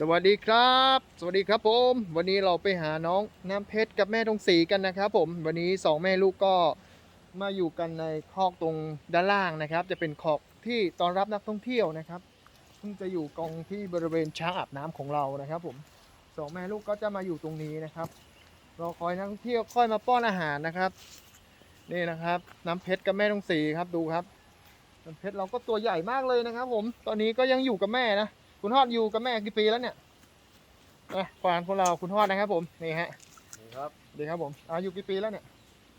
สวัสดีครับ สวัสดีครับผม วันนี้เราไปหาน้องน้ำเพชรกับแม่ทองศรีกันนะครับผม วันนี้สองแม่ลูกก็มาอยู่กันในคอกตรงด้านล่างนะครับ จะเป็นคอกที่ต้อนรับนักท่องเที่ยวนะครับซึ่งจะอยู่กองที่บริเวณช้างอาบน้ำของเรานะครับ ผมสองแม่ลูกก็จะมาอยู่ตรงนี้นะครับรอคอยนักท่องเที่ยวค่อยมาป้อนอาหารนะครับ นี่นะครับ น้ำเพชรกับแม่ทองศรีครับดูครับน้ำเพชรเราก็ตัวใหญ่มากเลยนะครับ ผมตอนนี้ก็ยังอยู่กับแม่นะ คุณฮอดอยู่กับแม่กี่ปีแล้วเนี่ยอะควานพวกเราคุณฮอดนะครับ ผมนี่ฮะนี่ครับดีครับผมอายุกี่ปีแล้วเนี่ย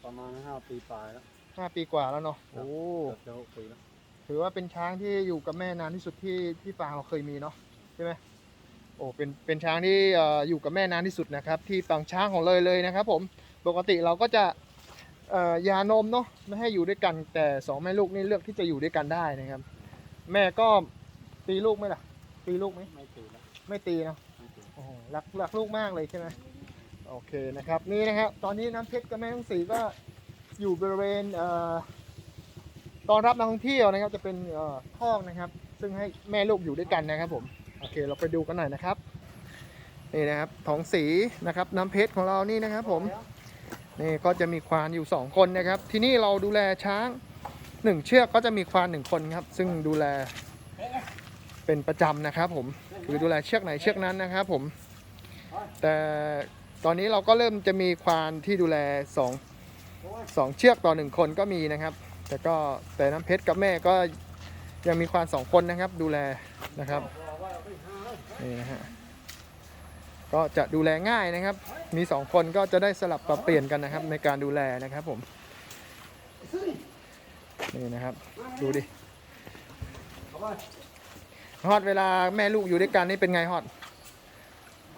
ประมาณห้าปีปลายแล้วห้าปีกว่าแล้วเนาะครับโอ้เกือบจะหกปีแล้วถือว่าเป็นช้างที่อยู่กับแม่นานที่สุดที่ที่ฟาร์มเราเคยมีเนาะใช่ไหมโอ้เป็นเป็นช้างที่เอ่ออยู่กับแม่นานที่สุดนะครับ ที่ปางช้างของเลยเลยนะครับ ผมปกติเราก็จะเอ่อยานมเนาะไม่ให้อยู่ด้วยกันแต่สองแม่ลูกนี่เลือกที่จะอยู่ด้วยกันได้นะครับ แม่ก็ตีลูกไหมล่ะ ตีลูกไหมไม่ตีแล้วไม่ตีเนาะไม่ตีโอ้โหรักรักลูกมากเลยใช่ไหมโอเคนะครับนี่นะครับ ตอนนี้น้ำเพชรกับแม่ทั้งสีก็อยู่บริเวณเอ่อตอนรับนักท่องเที่ยวนะครับ จะเป็นเอ่อคอกนะครับ ซึ่งให้แม่ลูกอยู่ด้วยกันนะครับผมโอเคเราไปดูกันหน่อยนะครับนี่นะครับทองสีนะครับน้ำเพชรของเรานี่นะครับ ผมนี่ก็จะมีควานอยู่สองคนนะครับ ที่นี่เราดูแลช้างหนึ่งเชือกก็จะมีควานหนึ่งคนครับ ซึ่งดูแล เป็นประจำนะครับผมคือดูแลเชือกไหนเชือกนั้นนะครับผม แต่ตอนนี้เราก็เริ่มจะมีควานที่ดูแลสองสองเชือกต่อหนึ่งคนก็มีนะครับ แต่ก็แต่น้ำเพชรกับแม่ก็ยังมีควานสองคนนะครับ ดูแลนะครับนี่นะฮะก็จะดูแลง่ายนะครับ มีสองคนก็จะได้สลับปรับเปลี่ยนกันนะครับ ในการดูแลนะครับผมนี่นะครับ ดูดิ ฮอตเวลาแม่ลูกอยู่ด้วยกันนี่เป็นไงฮอต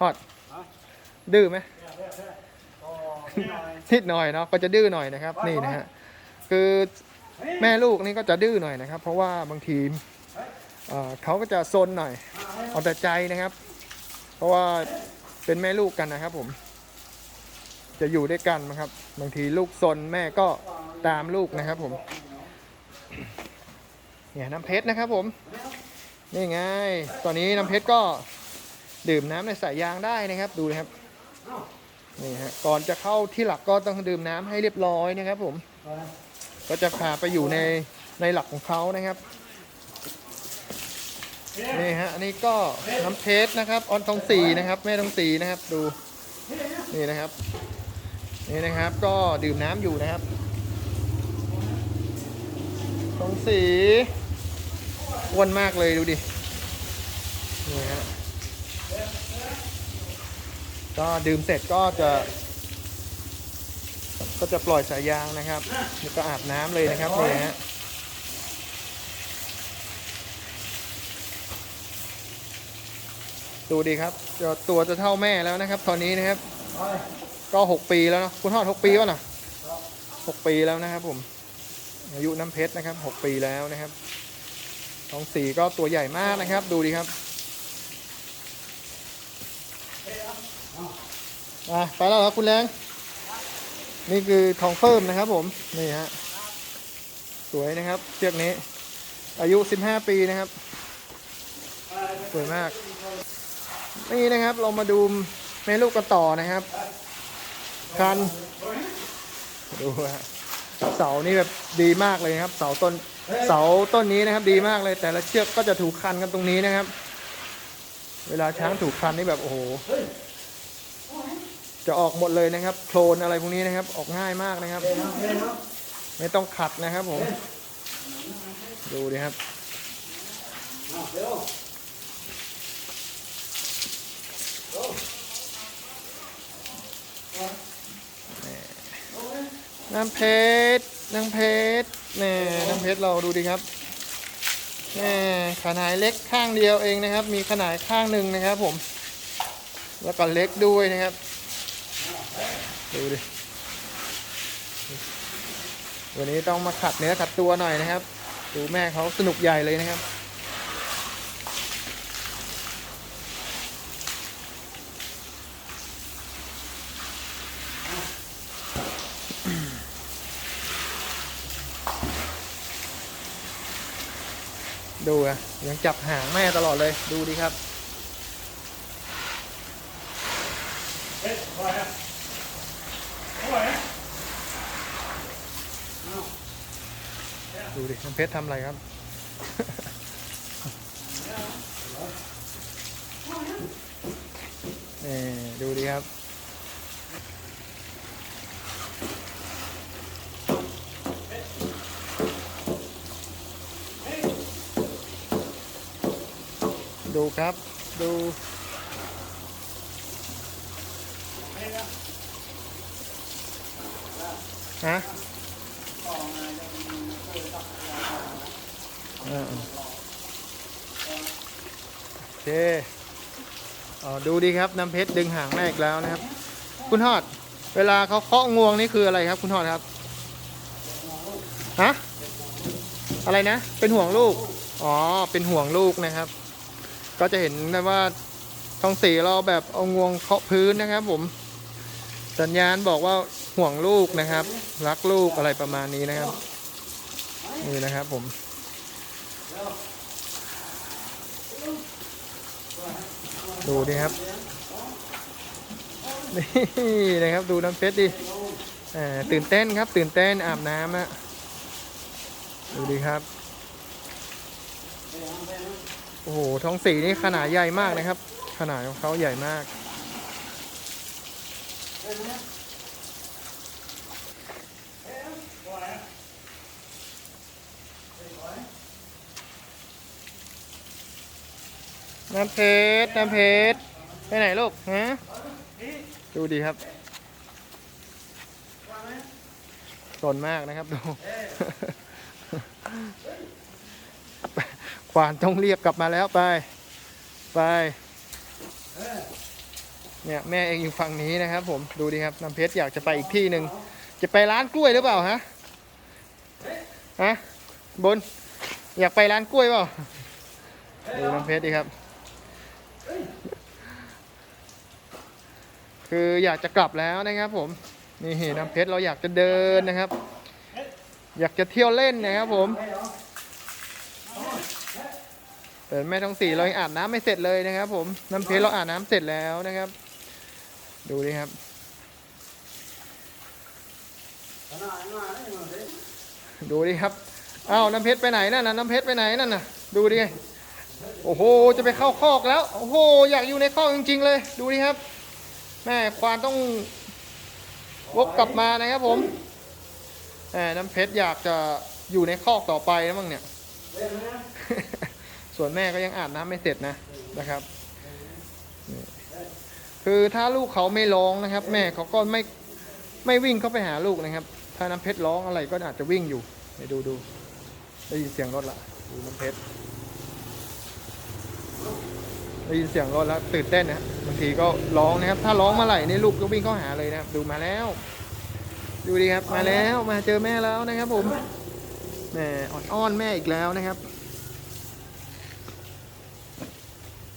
ฮอตดื้อไหมนิดหน่อยเนาะก็จะดื้อหน่อยนะครับ นี่นะฮะคือแม่ลูกนี่ก็จะดื้อหน่อยนะครับ เพราะว่าบางทีเขาก็จะซนหน่อยเอาแต่ใจนะครับ เพราะว่าเป็นแม่ลูกกันนะครับ ผม จะอยู่ด้วยกันนะครับ บางทีลูกซนแม่ก็ตามลูกนะครับ ผม เนี่ยน้ำเพชรนะครับ ผม นี่ไง ตอนนี้น้ำเพชรก็ดื่มน้ำในสายยางได้นะครับ ดูนะครับ นี่ฮะ ก่อนจะเข้าที่หลักก็ต้องดื่มน้ำให้เรียบร้อยนะครับ ผม ก็จะพาไปอยู่ในในหลักของเขานะครับ นี่ฮะ อันนี้ก็น้ำเพชรนะครับออนทองสีนะครับ แม่ทองสีนะครับ ดู นี่นะครับ นี่นะครับ ก็ดื่มน้ำอยู่นะครับทองสี อ้วนมากเลยดูดิ นี่ฮะ ก็ดื่มเสร็จก็จะ ก็จะปล่อยสายยางนะครับแล้วก็อาบน้ำเลยนะครับนี่ฮะดูดีครับตัวจะเท่าแม่แล้วนะครับ ตอนนี้นะครับ ก็หกปีแล้วเนอะคุณทอดหกปีวะน่ะหกปีแล้วนะครับผม อายุน้ำเพชรนะครับหกปีแล้วนะครับ ทองสีก็ตัวใหญ่มากนะครับ ดูดีครับอะไปแล้วครับคุณแรง นี่คือทองเพิ่มนะครับผม นี่ฮะ สวยนะครับเชือกนี้ อายุ 15 ปีนะครับ สวยมาก นี่นะครับเรามาดูแม่ลูกกันต่อนะครับ คัน ดูฮะ เสานี่แบบดีมากเลยครับ เสาต้น เสาต้นนี้นะครับดีมากเลย แต่ละเชือกก็จะถูกคันกันตรงนี้นะครับ เวลาช้างถูกคันนี่แบบโอ้โหจะออกหมดเลยนะครับโคลนอะไรพวกนี้นะครับ ออกง่ายมากนะครับ ไม่ต้องขัดนะครับผม ดูดิครับน้ำเพชรน้ำเพชรนี่น้ำเพ ชรเราดูดีครับแหมขนาดเล็กข้างเดียวเองนะครับ มีขนาดข้างหนึ่งนะครับ ผม แล้วก็เล็กด้วยนะครับ ดูดิวันนี้ต้องมาขัดเนื้อขัดตัวหน่อยนะครับ ดูแม่เขาสนุกใหญ่เลยนะครับูอะยังจับหางแม่ตลอดเลยดูดีครับเอ๊ร่อยอ่ร่อดูดิน้ำเพชรทำอะไรครับ นี่ดูดิครับ ดูครับ ดูฮะอ่าโอเคอ๋อดูดีครับน้ำเพชรดึงหางแม่อีกแล้วนะครับ คุณทอด เวลาเขาเคาะงวงนี่คืออะไรครับ คุณทอดครับฮะอะไรนะ เป็นห่วงลูก อ๋อ เป็นห่วงลูกนะครับ ก็จะเห็นได้ว่าทองสี่เราแบบเอางวงเคาะพื้นนะครับ ผม สัญญาณบอกว่าห่วงลูกนะครับ รักลูกอะไรประมาณนี้นะครับ นี่นะครับผมดูดิครับ นี่นะครับดูน้ำเพชรดิตื่นเต้นครับ ตื่นเต้นอาบน้ำอะดูดิครับ อ้โหท้องสีนี่ขนาดใหญ่มากนะครับ ขนาดของเขาใหญ่มาก น้ำเพชร น้ำเพชร ไปไหนลูกฮะดูดีครับสนมากนะครับดู ควานต้องเรียกกลับมาแล้วไป ไปเนี่ยแม่เองอยู่ฝั่งนี้นะครับ ผมดูดีครับน้ำเพชรอยากจะไปอีกที่หนึ่งจะไปร้านกล้วยหรือเปล่าฮะฮะบน อยากไปร้านกล้วยเปล่าดูน้ำเพชรดีครับ คืออยากจะกลับแล้วนะครับผมนี่น้ำเพชรเราอยากจะเดินนะครับ อยากจะเที่ยวเล่นนะครับผม แต่แม่ทองสีเรายังอาบน้ำไม่เสร็จเลยนะครับ ผมน้ำเพชรเราอาบน้ำเสร็จแล้วนะครับ ดูดิครับดูดิครับอ้าวน้ำเพชรไปไหนนั่นน่ะน้ำเพชรไปไหนนั่นน่ะ ดูดิโอ้โหจะไปเข้าคอกแล้วโอ้โหอยากอยู่ในคอกจริง ๆ เลย ดูดิครับ แม่ควานต้องวกกลับมานะครับผมแหมน้ำเพชรอยากจะอยู่ในคอกต่อไปนะมั้งเนี่ย ส่วนแม่ก็ยังอาบน้ำไม่เสร็จนะนะครับ คือถ้าลูกเขาไม่ร้องนะครับ แม่เขาก็ไม่ไม่วิ่งเข้าไปหาลูกนะครับ ถ้าน้ำเพชรร้องอะไรก็อาจจะวิ่งอยู่เดี๋ยวดูดูได้ยินเสียงรถละดูน้ำเพชรได้ยินเสียงรถแล้วตื่นเต้นนะบางทีก็ร้องนะครับ ถ้าร้องเมื่อไหร่นี่ลูกก็วิ่งเข้าหาเลยนะครับ ดูมาแล้ว ดูดีครับมาแล้วมาเจอแม่แล้วนะครับ ผมแม่อ่อนอ้อนแม่อีกแล้วนะครับ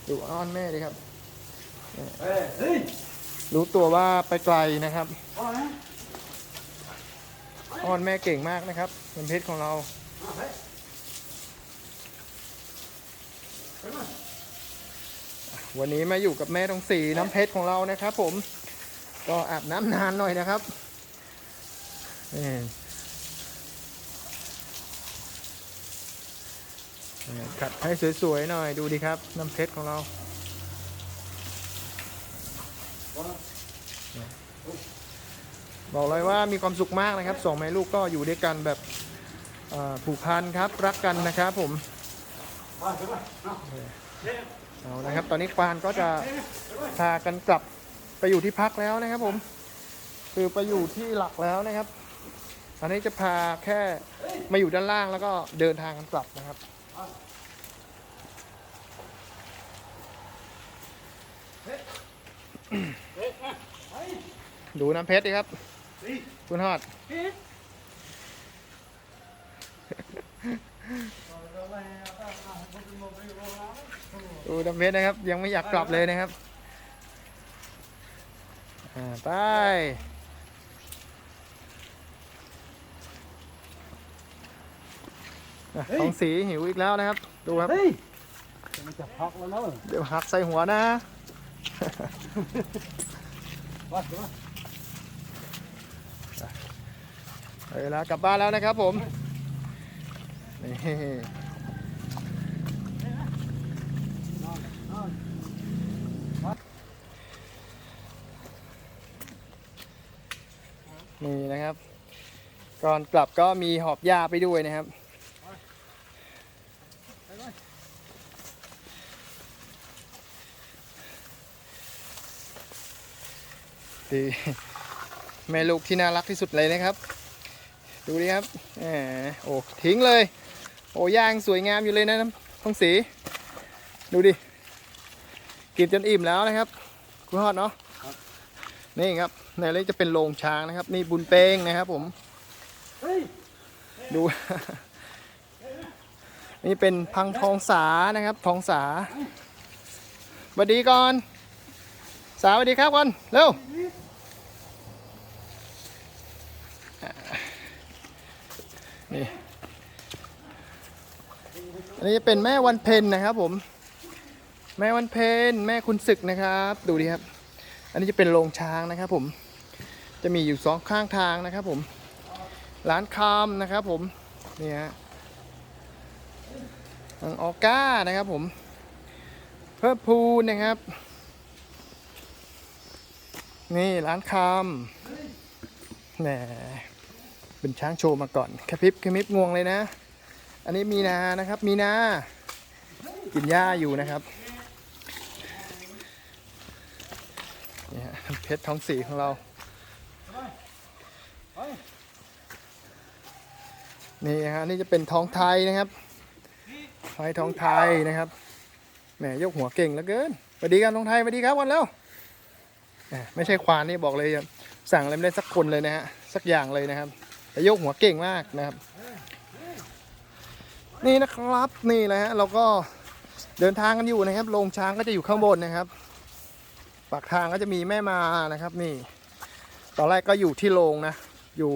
ดูอ้อนแม่ดีครับเฮ้ยเฮ้ยรู้ตัวว่าไปไกลนะครับ อ้อนแม่เก่งมากนะครับเป็นเพชรของเราวันนี้มาอยู่กับแม่ตรงสีน้ำเพชรของเรานะครับ ผม ก็อาบน้ำนานหน่อยนะครับนี่นี่ ขัดให้สวยๆหน่อยดูดีครับ น้ำเพชรของเราบอกเลยว่ามีความสุขมากนะครับสองแม่ลูกก็อยู่ด้วยกันแบบผูกพันครับรักกันนะครับผมเอานะครับ ตอนนี้ควานก็จะพากันกลับไปอยู่ที่พักแล้วนะครับผม คือไปอยู่ที่หลักแล้วนะครับตอนนี้จะพาแค่มาอยู่ด้านล่างแล้วก็เดินทางกันกลับนะครับ ดูน้ำเพชรดิครับ คุณฮอดดูน้ำเพชรนะครับ ยังไม่อยากกลับเลยนะครับ ไป อะของสีหิวอีกแล้วนะครับ ดูครับ เฮ้ยจะมันจะพักแล้วเนอะเดี๋ยวหักใส่หัวนะไปวัดวัดเวลากลับบ้านแล้วนะครับผม นี่นอนนอนนี่นะครับ ก่อนกลับก็มีหอบหญ้าไปด้วยนะครับ ดีแม่ลูกที่น่ารักที่สุดเลยนะครับ ดูดิครับแหมโอ้ทิ้งเลย โอ้ย่างสวยงามอยู่เลยนะท้องสี ดูดิกินจนอิ่มแล้วนะครับ คุณฮอดเนาะนี่ครับในเล็กจะเป็นโรงช้างนะครับ นี่บุญเป้งนะครับผมเฮ้ยดู นี่เป็นพังทองสานะครับ ทองสาสวัสดีก่อน สาสวัสดีครับก่อน เร็วอ่า นี่อันนี้จะเป็นแม่วันเพ็ญนะครับผม แม่วันเพ็ญแม่คุณศึกนะครับ ดูดิครับ อันนี้จะเป็นโรงช้างนะครับผม จะมีอยู่สองข้างทางนะครับผม ร้านคามนะครับผม นี่ฮะทางออก้านะครับผม เพิ่มพูนนะครับ นี่ร้านคามแหม เป็นช้างโชว์มาก่อนแคปิบแคมิบงวงเลยนะ อันนี้มีนานะครับ มีนา กินหญ้าอยู่นะครับนี่ฮะเพชรท้องสีของเรา นี่ฮะนี่จะเป็นทองไทยนะครับไฟทองไทยนะครับ แหมยกหัวเก่งเหลือเกินสวัสดีครับทองไทยสวัสดีครับวันแล้วแหมไม่ใช่ควานนี่บอกเลยสั่งอะไรไม่ได้สักคนเลยนะฮะ สักอย่างเลยนะครับ แต่ยกหัวเก่งมากนะครับ นี่นะครับนี่แหละฮะเราก็เดินทางกันอยู่นะครับโรงช้างก็จะอยู่ข้างบนนะครับ ปากทางก็จะมีแม่มานะครับ นี่ ตอนแรกก็อยู่ที่โรงนะ อยู่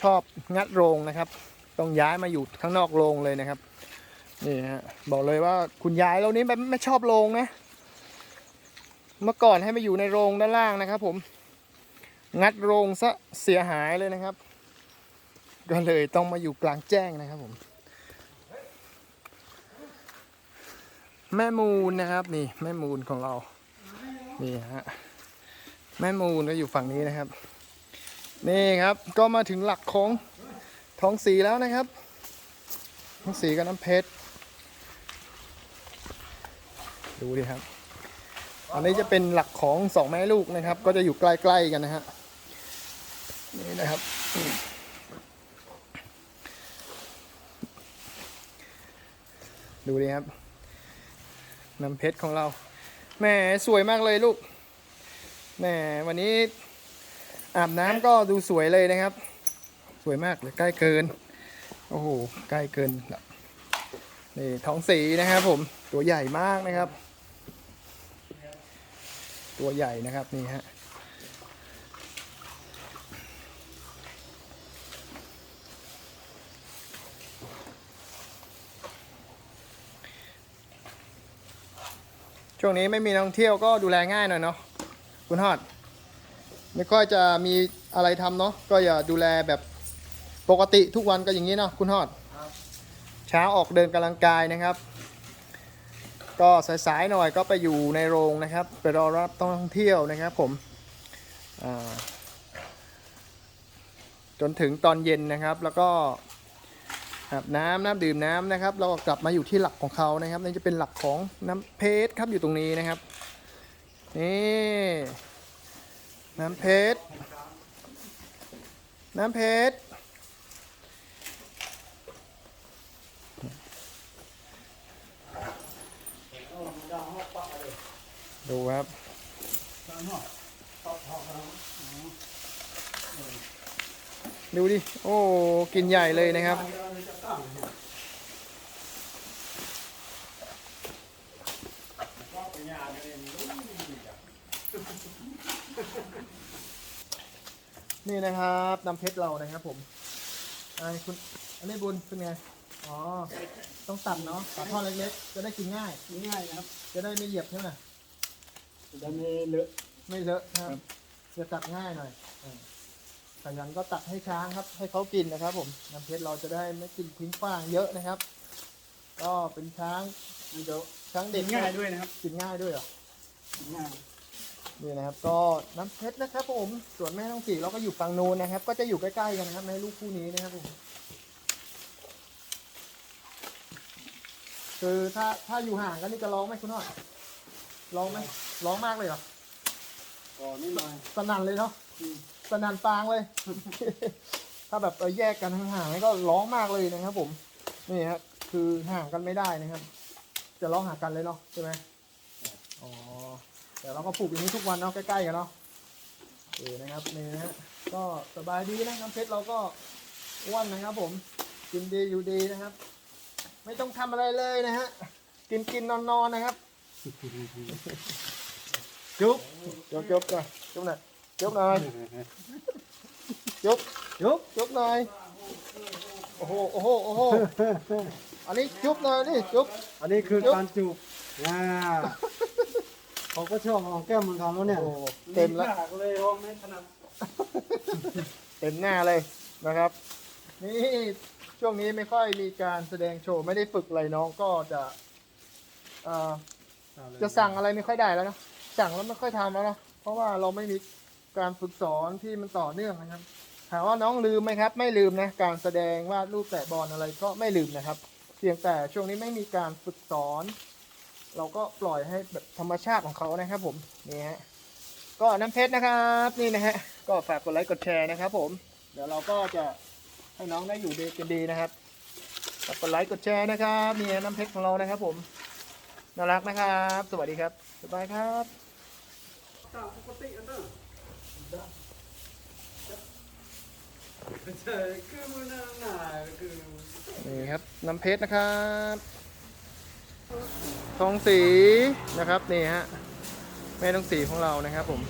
ชอบงัดโรงนะครับ ต้องย้ายมาอยู่ข้างนอกโรงเลยนะครับ นี่ฮะบอกเลยว่าคุณยายเรานี้ไม่ชอบโรงนะ เมื่อก่อนให้มาอยู่ในโรงด้านล่างนะครับ ผม งัดโรงซะเสียหายเลยนะครับ ก็เลยต้องมาอยู่กลางแจ้งนะครับผม แม่มูลนะครับนี่แม่มูลของเรา นี่ฮะแม่มูลก็อยู่ฝั่งนี้นะครับ นี่ครับก็มาถึงหลักของท้องสีแล้วนะครับ ท้องสีกับน้ำเพชร ดูดิครับ อันนี้จะเป็นหลักของสองแม่ลูกนะครับ ก็จะอยู่ใกล้ๆกันนะฮะนี่นะครับ ดูดิครับน้ำเพชรของเราแหมสวยมากเลยลูกแหมวันนี้อาบน้ำก็ดูสวยเลยนะครับ สวยมากเลยใกล้เกิน โอ้โหใกล้เกินนี่ท้องสีนะครับผมตัวใหญ่มากนะครับ ตัวใหญ่นะครับนี่ฮะ ช่วงนี้ไม่มีนักท่องเที่ยวก็ดูแลง่ายหน่อยเนาะคุณฮอด ไม่ค่อยจะมีอะไรทำเนาะก็อย่าดูแลแบบปกติทุกวันก็อย่างนี้เนาะคุณฮอดเช้าออกเดินกำลังกายนะครับ ก็สายๆหน่อยก็ไปอยู่ในโรงนะครับ ไปรอรับนักท่องเที่ยวนะครับผมจนถึงตอนเย็นนะครับแล้วก็ อาบน้ำน้ำดื่มน้ำนะครับ เราก็กลับมาอยู่ที่หลักของเขานะครับนี่จะเป็นหลักของน้ำเพชรครับอยู่ตรงนี้นะครับนี่น้ำเพชรน้ำเพชรดูครับ ดูดิ โอ้ กินใหญ่เลยนะครับ นี่นะครับน้ำเพชรเรานะครับผมไอ้คุณ อันนี้บุญเป็นไง อ๋อ ต้องตัดเนาะตัดท่อนเล็กๆ จะได้กินง่ายง่ายนะครับ จะได้ไม่เหยียบใช่ไหมจะไม่เลอะ ไม่เลอะนะครับ จะตัดง่ายหน่อยอ่าขยันก็ตัดให้ช้างครับ ให้เขากินนะครับ ผมน้ำเพชรเราจะได้ไม่กินทิ้งฟางเยอะนะครับ ก็เป็นช้างเดี๋ยวช้างเด็เด็กกง่ายด้วยนะครับกินง่ายด้วยเหรอง่ายนี่นะครับ ก็น้ำเพชรนะครับ ผมส่วนแม่ต้องสีเราก็อยู่ฝั่งนู้นนะครับ ก็จะอยู่ใกล้ๆกันนะครับในลูกคู่นี้นะครับผมคือถ้าถ้าอยู่ห่างกันนี่จะร้องไหมคุณน้อยร้องไหมร้องมากเลยเหรอก่อนนิดหน่อยสนั่นเลยเนาะอืม สนั่นปางเลย ถ้าแบบเออแยกกันห่างๆนี่ก็ร้องมากเลยนะครับ ผม นี่ครับคือห่างกันไม่ได้นะครับ จะร้องหากันเลยเนาะใช่ไหมอ๋อแต่เราก็ปลูกอย่างนี้ทุกวันเนาะใกล้ๆกันเนาะเออนะครับนี่นะฮะก็สบายดีนะน้ำเพชรเราก็อ้วนนะครับ ผม กินดีอยู่ดีนะครับ ไม่ต้องทำอะไรเลยนะฮะกินกินนอนนอนนะครับ จุ๊บจุ๊บจุ๊บหน่อยจุ๊บหน่อย จุ๊บหน่อยจุ๊บจุ๊บจุ๊บหน่อยโอ้โหโอ้โหโอ้โหอันนี้จุ๊บหน่อยนี่จุ๊บอันนี้คือจุ๊บการจูบอ่าเขาก็ชอบเอาแก้มมันทำแล้วเนี่ยโอ้โหเต็มแล้วลิ้นปากเลยห้องไม่ถนัดเต็มหน้าเลยนะครับ นี่ช่วงนี้ไม่ค่อยมีการแสดงโชว์ไม่ได้ฝึกอะไรน้องก็จะเอ่อจะสั่งอะไรไม่ค่อยได้แล้วนะสั่งแล้วไม่ค่อยทำแล้วนะเพราะว่าเราไม่มี การฝึกสอนที่มันต่อเนื่องนะครับ ถามว่าน้องลืมไหมครับ ไม่ลืมนะ การแสดงวาดรูปแตะบอลอะไรก็ไม่ลืมนะครับ เพียงแต่ช่วงนี้ไม่มีการฝึกสอน เราก็ปล่อยให้แบบธรรมชาติของเขานะครับ ผมนี่ฮะก็น้ำเพชรนะครับนี่นะฮะก็ฝากกดไลค์กดแชร์นะครับ ผม เดี๋ยวเราก็จะให้น้องได้อยู่ดีกันดีนะครับฝากกดไลค์กดแชร์นะครับนี่น้ำเพชรของเรานะครับ ผมน่ารักนะครับ สวัสดีครับสบายครับามปกติอันนั้นใช่คือมันน่าหนาคือ นี่ครับน้ำเพชรนะครับ ทองสีนะครับนี่ฮะแม่ทองสีของเรานะครับผม